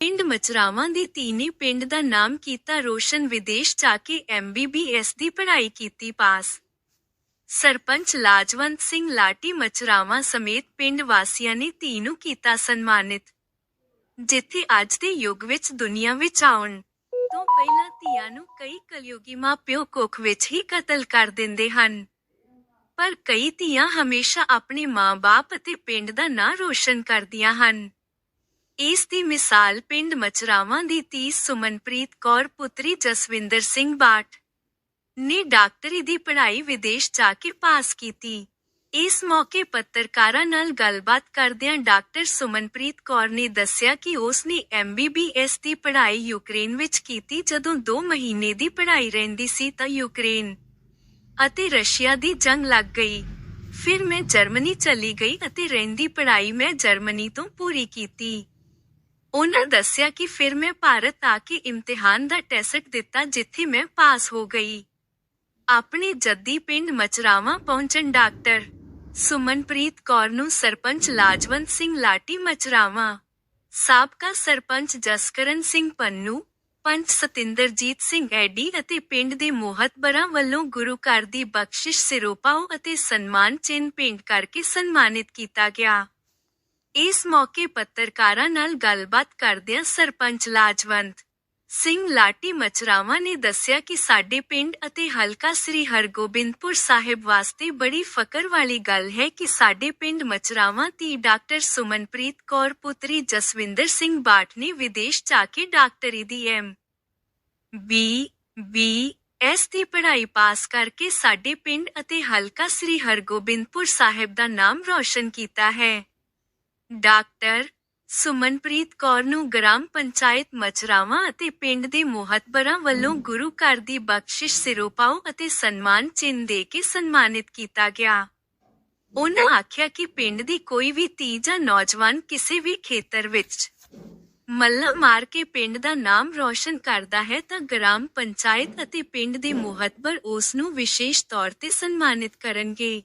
ਪਿੰਡ ਮਚਰਾਵਾਂ ਦੀ ਧੀ ਨੇ ਪਿੰਡ ਦਾ ਨਾਮ ਕੀਤਾ ਰੋਸ਼ਨ ਵਿਦੇਸ਼ ਜਾ ਕੇ ਐਮਬੀਬੀਐਸ ਦੀ ਪੜ੍ਹਾਈ ਕੀਤੀ ਪਾਸ। ਸਰਪੰਚ ਲਾਜਵੰਤ ਸਿੰਘ ਲਾਟੀ ਮਚਰਾਵਾਂ ਸਮੇਤ ਪਿੰਡ ਵਾਸੀਆਂ ਨੇ ਧੀ ਨੂੰ ਕੀਤਾ ਸਨਮਾਨਿਤ। ਜਿੱਥੇ ਅੱਜ ਦੇ ਯੁੱਗ ਵਿੱਚ ਦੁਨੀਆ ਵਿੱਚ ਆਉਣ ਤੋਂ ਪਹਿਲਾਂ ਧੀਆਂ ਨੂੰ ਕਈ ਕਲਯੁਗੀ ਮਾਪਿਓ ਕੁੱਖ ਵਿੱਚ ਹੀ ਕਤਲ ਕਰ ਦਿੰਦੇ ਹਨ। ਪਰ ਕਈ ਧੀਆਂ ਹਮੇਸ਼ਾ ਆਪਣੇ ਮਾਂ-ਬਾਪ ਅਤੇ ਪਿੰਡ ਦਾ ਨਾਂ ਰੋਸ਼ਨ ਕਰਦੀਆਂ ਹਨ। ਇਸ ਦੀ ਮਿਸਾਲ ਪਿੰਡ ਮਚਰਾਵਾਂ ਦੀ ਧੀ ਸੁਮਨਪ੍ਰੀਤ ਕੌਰ, ਪੁੱਤਰੀ ਜਸਵਿੰਦਰ ਸਿੰਘ ਬਾਟ ਨੇ ਡਾਕਟਰੀ ਦੀ ਪੜ੍ਹਾਈ ਵਿਦੇਸ਼ ਜਾ ਕੇ ਪਾਸ ਕੀਤੀ। ਇਸ ਮੌਕੇ ਪੱਤਰਕਾਰਾਂ ਨਾਲ ਗੱਲਬਾਤ ਕਰਦਿਆਂ ਡਾਕਟਰ ਸੁਮਨਪ੍ਰੀਤ ਕੌਰ ਨੇ ਦੱਸਿਆ ਕਿ ਉਸ ਨੇ ਐਮਬੀਬੀਐਸ ਦੀ ਪੜ੍ਹਾਈ ਯੂਕਰੇਨ ਵਿੱਚ ਕੀਤੀ। ਜਦੋਂ 2 ਮਹੀਨੇ ਦੀ ਪੜ੍ਹਾਈ ਰਹਿੰਦੀ ਸੀ ਤਾਂ ਯੂਕਰੇਨ ਅਤੇ ਰਸ਼ੀਆ ਦੀ ਜੰਗ ਲੱਗ ਗਈ। ਫਿਰ ਮੈਂ ਜਰਮਨੀ ਚਲੀ ਗਈ ਅਤੇ ਰਹਿੰਦੀ ਪੜ੍ਹਾਈ ਮੈਂ ਜਰਮਨੀ ਤੋਂ ਪੂਰੀ ਕੀਤੀ। ਉਨ੍ਹਾਂ ਦੱਸਿਆ ਕਿ ਫਿਰ ਮੈਂ ਭਾਰਤ ਆ ਕੇ ਇਮਤਿਹਾਨ ਦਾ ਟੈਸਟ ਦਿੱਤਾ ਜਿੱਥੇ ਮੈਂ ਪਾਸ ਹੋ ਗਈ। ਆਪਣੇ ਜੱਦੀ ਪਿੰਡ ਮਚਰਾਵਾਂ ਪਹੁੰਚਣ ਡਾਕਟਰ ਸੁਮਨਪ੍ਰੀਤ ਕੌਰ ਨੂੰ ਸਰਪੰਚ ਲਾਜਵੰਤ ਸਿੰਘ ਲਾਟੀ ਮਚਰਾਵਾਂ, ਸਾਬਕਾ ਸਰਪੰਚ ਜਸਕਰਨ ਸਿੰਘ ਪੰਨੂ, ਪੰਚ ਸਤਿੰਦਰਜੀਤ ਸਿੰਘ ਐਡੀ ਅਤੇ ਪਿੰਡ ਦੇ ਮੋਹਤਬਰਾਂ ਵੱਲੋਂ ਗੁਰੂ ਘਰ ਦੀ ਬਖਸ਼ਿਸ਼ ਸਿਰੋਪਾਓ ਅਤੇ ਸਨਮਾਨ ਚਿੰਨ੍ਹ ਭੇਂਟ ਕਰਕੇ ਸਨਮਾਨਿਤ ਕੀਤਾ ਗਿਆ। ਇਸ ਮੌਕੇ ਪੱਤਰਕਾਰਾਂ ਨਾਲ ਗੱਲਬਾਤ ਕਰਦਿਆਂ ਸਰਪੰਚ ਲਾਜਵੰਤ ਸਿੰਘ ਲਾਟੀ ਮਚਰਾਵਾਂ ਨੇ ਦੱਸਿਆ ਕਿ ਸਾਡੇ ਪਿੰਡ ਅਤੇ ਹਲਕਾ ਸ੍ਰੀ ਹਰਗੋਬਿੰਦਪੁਰ ਸਾਹਿਬ ਵਾਸਤੇ ਬੜੀ ਫਕਰ ਵਾਲੀ ਗੱਲ ਹੈ ਕਿ ਸਾਡੇ ਪਿੰਡ ਮਚਰਾਵਾਂ ਦੀ ਡਾਕਟਰ ਸੁਮਨਪ੍ਰੀਤ ਕੌਰ, ਪੁੱਤਰੀ ਜਸਵਿੰਦਰ ਸਿੰਘ ਬਾਟ ਨੇ ਵਿਦੇਸ਼ ਜਾ ਕੇ ਡਾਕਟਰੀ ਦੀ ਐਮ ਬੀ ਬੀ, ਐਸ ਦੀ ਪੜ੍ਹਾਈ ਪਾਸ ਕਰਕੇ ਸਾਡੇ ਪਿੰਡ ਅਤੇ ਹਲਕਾ ਸ੍ਰੀ ਹਰਗੋਬਿੰਦਪੁਰ ਸਾਹਿਬ ਦਾ ਨਾਮ ਰੌਸ਼ਨ ਕੀਤਾ ਹੈ। ਡਾਕਟਰ ਸੁਮਨਪ੍ਰੀਤ ਕੌਰ ਨੂੰ ਗ੍ਰਾਮ ਪੰਚਾਇਤ ਮਚਰਾਵਾਂ ਅਤੇ ਪਿੰਡ ਦੇ ਮੋਹਤਬਰਾਂ ਵੱਲੋਂ ਗੁਰੂ ਘਰ ਦੀ ਬਖਸ਼ਿਸ਼ ਸਿਰੋਪਾਓ ਅਤੇ ਸਨਮਾਨ ਚਿੰਨ੍ਹ ਦੇ ਕੇ ਸਨਮਾਨਿਤ ਕੀਤਾ ਗਿਆ। ਉਹਨਾਂ ਆਖਿਆ ਕਿ ਪਿੰਡ ਦੀ ਕੋਈ ਵੀ ਧੀ ਜਾਂ ਨੌਜਵਾਨ ਕਿਸੇ ਵੀ ਖੇਤਰ ਵਿੱਚ ਮੱਲਾ ਮਾਰ ਕੇ ਪਿੰਡ ਦਾ ਨਾਮ ਰੌਸ਼ਨ ਕਰਦਾ ਹੈ ਤਾਂ ਗ੍ਰਾਮ ਪੰਚਾਇਤ ਅਤੇ ਪਿੰਡ ਦੇ ਮੋਹਤਬਰ ਉਸ ਨੂੰ ਵਿਸ਼ੇਸ਼ ਤੌਰ ਤੇ ਸਨਮਾਨਿਤ ਕਰਨਗੇ।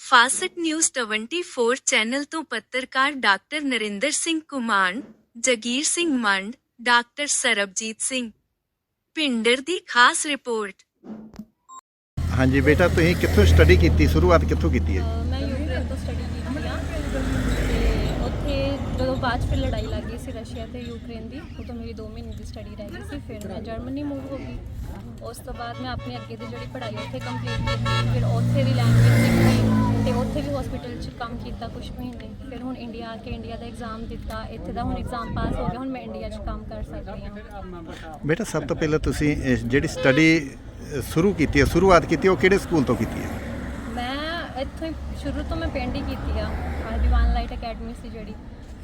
ਫਾਸਟ ਨਿਊਜ਼ 24 ਚੈਨਲ ਤੋਂ ਪੱਤਰਕਾਰ ਡਾਕਟਰ ਨਰਿੰਦਰ ਸਿੰਘ ਕੁਮਾਨ ਜਗੀਰ ਸਿੰਘ ਮੰਡ ਡਾਕਟਰ ਸਰਬਜੀਤ ਸਿੰਘ ਪਿੰਡਰ ਦੀ ਖਾਸ ਰਿਪੋਰਟ ਹਾਂਜੀ ਬੇਟਾ ਤੁਸੀਂ ਕਿੱਥੋਂ ਸਟੱਡੀ ਕੀਤੀ ਸ਼ੁਰੂਆਤ ਕਿੱਥੋਂ ਕੀਤੀ ਹੈ ਅਹ ਮੈਂ ਯੂਕਰੇਨ ਤੋਂ ਸਟੱਡੀ ਕੀਤੀ ਆ ਤੇ ਉੱਥੇ ਜਦੋਂ ਬਾਅਦ 'ਚ ਫਿਰ ਲੜਾਈ ਲੱਗ ਗਈ ਸੀ ਰਸ਼ੀਆ ਤੇ ਯੂਕਰੇਨ ਦੀ ਉਦੋਂ ਮੇਰੀ 2 ਮਹੀਨੇ ਦੀ ਸਟੱਡੀ ਰਹਿ ਗਈ ਸੀ ਫਿਰ ਮੈਂ ਜਰਮਨੀ ਮੂਵ ਹੋ ਗਈ ਉਸ ਤੋਂ ਬਾਅਦ ਮੈਂ ਆਪਣੀ ਅੱਗੇ ਦੀ ਜਿਹੜੀ ਪੜ੍ਹਾਈ ਉੱਥੇ ਕੰਪਲੀਟ ਕੀਤੀ ਫਿਰ ਉੱਥੇ ਦੀ ਲੈਂਗੁਏਜ ਸਿੱਖੀ ਤੇ ਉੱਥੇ ਵੀ ਹਸਪੀਟਲ 'ਚ ਕੰਮ ਕੀਤਾ ਕੁਝ ਮਹੀਨੇ ਫਿਰ ਹੁਣ ਇੰਡੀਆ ਆ ਕੇ ਇੰਡੀਆ ਦਾ ਐਗਜ਼ਾਮ ਦਿੱਤਾ ਇੱਥੇ ਦਾ ਹੁਣ ਐਗਜ਼ਾਮ ਪਾਸ ਹੋ ਗਿਆ ਹੁਣ ਮੈਂ ਇੰਡੀਆ 'ਚ ਕੰਮ ਕਰ ਸਕਦੀ ਹਾਂ। ਬੇਟਾ ਸਭ ਤੋਂ ਪਹਿਲਾਂ ਤੁਸੀਂ ਇਸ ਜਿਹੜੀ ਸਟੱਡੀ ਸ਼ੁਰੂ ਕੀਤੀ ਹੈ ਸ਼ੁਰੂਆਤ ਕੀਤੀ ਹੈ ਉਹ ਕਿਹੜੇ ਸਕੂਲ ਤੋਂ ਕੀਤੀ ਹੈ? ਮੈਂ ਇੱਥੋਂ ਹੀ ਸ਼ੁਰੂ ਤੋਂ ਮੈਂ ਪਿੰਡ ਹੀ ਕੀਤੀ ਆ ਆਰਡੀ ਵਨ ਲਾਈਟ ਅਕੈਡਮੀ ਸੀ ਜਿਹੜੀ।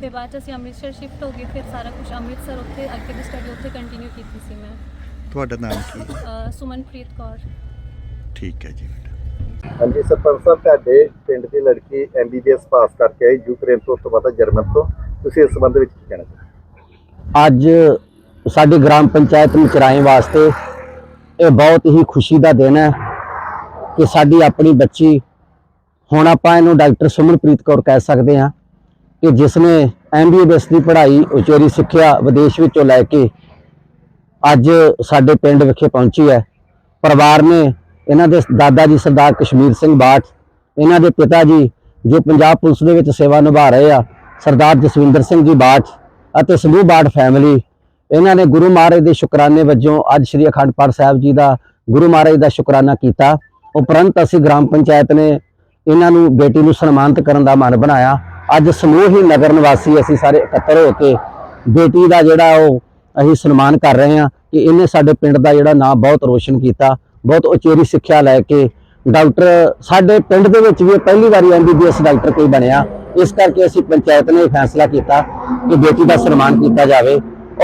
ਫਿਰ ਬਾਅਦ 'ਚ ਅਸੀਂ ਅੰਮ੍ਰਿਤਸਰ ਸ਼ਿਫਟ ਹੋ ਗਏ ਫਿਰ ਸਾਰਾ ਕੁਝ ਅੰਮ੍ਰਿਤਸਰ ਉੱਥੇ ਅੱਗੇ ਦੀ ਸਟੱਡੀ ਉੱਥੇ ਕੰਟੀਨਿਊ ਕੀਤੀ ਸੀ ਮੈਂ। ਤੁਹਾਡਾ ਨਾਮ ਕੀ? ਹੈ ਅਹ ਸੁਮਨਪ੍ਰੀਤ ਕੌਰ। ਠੀਕ ਹੈ ਜੀ। ਬੇਟਾ ਹਾਂਜੀ, ਸਰਪੰਚ ਸਾਹਿਬ, ਤੁਹਾਡੇ ਪਿੰਡ ਦੀ ਲੜਕੀ ਐਮਬੀਬੀਐਸ ਪਾਸ ਕਰਕੇ ਆਈ, ਯੂਕਰੇਨ ਤੋਂ, ਉਸ ਤੋਂ ਬਾਅਦ ਜਰਮਨ ਤੋਂ। ਤੁਸੀਂ ਇਸ ਸੰਬੰਧ ਵਿੱਚ ਕੀ ਕਹਿਣਾ ਚਾਹੁੰਦੇ ਅੱਜ ਸਾਡੀ ਗ੍ਰਾਮ ਪੰਚਾਇਤ ਨੂੰ ਚਰਾਏ ਵਾਸਤੇ ਇਹ ਬਹੁਤ ਹੀ ਖੁਸ਼ੀ ਦਾ ਦਿਨ ਹੈ ਕਿ ਸਾਡੀ ਆਪਣੀ ਬੱਚੀ, ਹੁਣ ਆਪਾਂ ਇਹਨੂੰ ਡਾਕਟਰ ਸੁਮਨਪ੍ਰੀਤ ਕੌਰ ਕਹਿ ਸਕਦੇ ਹਾਂ ਕਿ ਜਿਸ ਨੇ ਐਮਬੀਬੀਐਸ ਦੀ ਪੜ੍ਹਾਈ ਉਚੇਰੀ ਸਿੱਖਿਆ ਵਿਦੇਸ਼ ਵਿੱਚੋਂ ਲੈ ਕੇ ਅੱਜ ਸਾਡੇ ਪਿੰਡ ਵਿਖੇ ਪਹੁੰਚੀ ਹੈ। ਪਰਿਵਾਰ ਨੇ ਇਹਨਾਂ ਦੇ ਦਾਦਾ ਜੀ ਸਰਦਾਰ ਕਸ਼ਮੀਰ ਸਿੰਘ ਬਾਠ, ਇਹਨਾਂ ਦੇ ਪਿਤਾ ਜੀ ਜੋ ਪੰਜਾਬ ਪੁਲਿਸ ਦੇ ਵਿੱਚ ਸੇਵਾ ਨਿਭਾ ਰਹੇ ਆ, ਸਰਦਾਰ ਜਸਵਿੰਦਰ ਸਿੰਘ ਜੀ ਬਾਠ ਅਤੇ ਸੰਧੂ ਬਾਠ ਫੈਮਿਲੀ ਇਹਨਾਂ ਨੇ ਗੁਰੂ ਮਹਾਰਾਜ ਦੇ ਸ਼ੁਕਰਾਨੇ ਵਜੋਂ ਅੱਜ ਸ੍ਰੀ ਅਖੰਡ ਪਾਠ ਸਾਹਿਬ ਜੀ ਦਾ ਗੁਰੂ ਮਹਾਰਾਜ ਦਾ ਸ਼ੁਕਰਾਨਾ ਕੀਤਾ। ਉਪਰੰਤ ਅਸੀਂ ਗ੍ਰਾਮ ਪੰਚਾਇਤ ਨੇ ਇਹਨਾਂ ਨੂੰ ਬੇਟੀ ਨੂੰ ਸਨਮਾਨਿਤ ਕਰਨ ਦਾ ਮਨ ਬਣਾਇਆ। ਅੱਜ ਸਮੂਹ ਹੀ ਨਗਰ ਨਿਵਾਸੀ ਅਸੀਂ ਸਾਰੇ ਇਕੱਤਰ ਹੋ ਕੇ ਬੇਟੀ ਦਾ ਜਿਹੜਾ ਉਹ ਅਸੀਂ ਸਨਮਾਨ ਕਰ ਰਹੇ ਹਾਂ ਕਿ ਇਹਨੇ ਸਾਡੇ ਪਿੰਡ ਦਾ ਜਿਹੜਾ ਨਾਮ ਬਹੁਤ ਰੋਸ਼ਨ ਕੀਤਾ। ਬਹੁਤ ਉਚੇਰੀ ਸਿੱਖਿਆ ਲੈ ਕੇ ਡਾਕਟਰ, ਸਾਡੇ ਪਿੰਡ ਦੇ ਵਿੱਚ ਵੀ ਪਹਿਲੀ ਵਾਰੀ ਐਮਬੀਬੀਐਸ ਡਾਕਟਰ ਕੋਈ ਬਣਿਆ। ਇਸ ਕਰਕੇ ਅਸੀਂ ਪੰਚਾਇਤ ਨੇ ਇਹ ਫੈਸਲਾ ਕੀਤਾ ਕਿ ਬੇਟੀ ਦਾ ਸਨਮਾਨ ਕੀਤਾ ਜਾਵੇ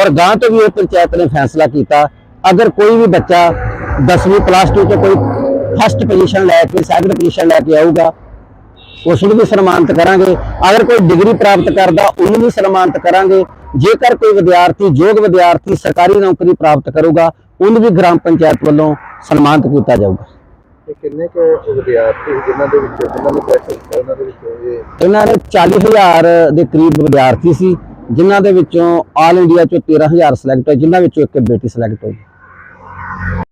ਔਰ ਗਾਂ ਤੋਂ ਵੀ ਇਹ ਪੰਚਾਇਤ ਨੇ ਫੈਸਲਾ ਕੀਤਾ, ਅਗਰ ਕੋਈ ਵੀ ਬੱਚਾ 10ਵੀਂ ਪਲੱਸ 2 ਤੋਂ ਕੋਈ ਫਸਟ ਪੋਜੀਸ਼ਨ ਲੈ ਕੇ ਸੈਕਿੰਡ ਪੋਜੀਸ਼ਨ ਲੈ ਕੇ ਆਊਗਾ, ਉਸ ਨੂੰ ਵੀ ਸਨਮਾਨਿਤ ਕਰਾਂਗੇ। ਅਗਰ ਕੋਈ ਡਿਗਰੀ ਪ੍ਰਾਪਤ ਕਰਦਾ, ਉਹਨੂੰ ਵੀ ਸਨਮਾਨਿਤ ਕਰਾਂਗੇ। ਜੇਕਰ ਕੋਈ ਵਿਦਿਆਰਥੀ, ਯੋਗ ਵਿਦਿਆਰਥੀ ਸਰਕਾਰੀ ਨੌਕਰੀ ਪ੍ਰਾਪਤ ਕਰੂਗਾ ਉਹਨੂੰ ਵੀ ਗ੍ਰਾਮ ਪੰਚਾਇਤ ਵੱਲੋਂ ਸਨਮਾਨਿਤ ਕੀਤਾ ਜਾਊਗਾ। ਇਹ ਕਿੰਨੇ ਕੁ ਵਿਦਿਆਰਥੀ ਜਿਨ੍ਹਾਂ ਦੇ ਵਿੱਚ ਜਿਨ੍ਹਾਂ ਨੂੰ ਪ੍ਰੈਸ਼ਰ ਉਹਨਾਂ ਦੇ ਵਿੱਚ ਇਹ? ਇਹਨਾਂ ਨੇ 40000 ਦੇ ਕਰੀਬ ਵਿਦਿਆਰਥੀ ਸੀ ਜਿਨ੍ਹਾਂ ਦੇ ਵਿੱਚੋਂ ਆਲ ਇੰਡੀਆ ਚੋਂ 13000 ਸਿਲੈਕਟ ਹੋਏ ਜਿਨ੍ਹਾਂ ਵਿੱਚੋਂ ਇੱਕ ਬੇਟੀ ਸਿਲੈਕਟ ਹੋਈ।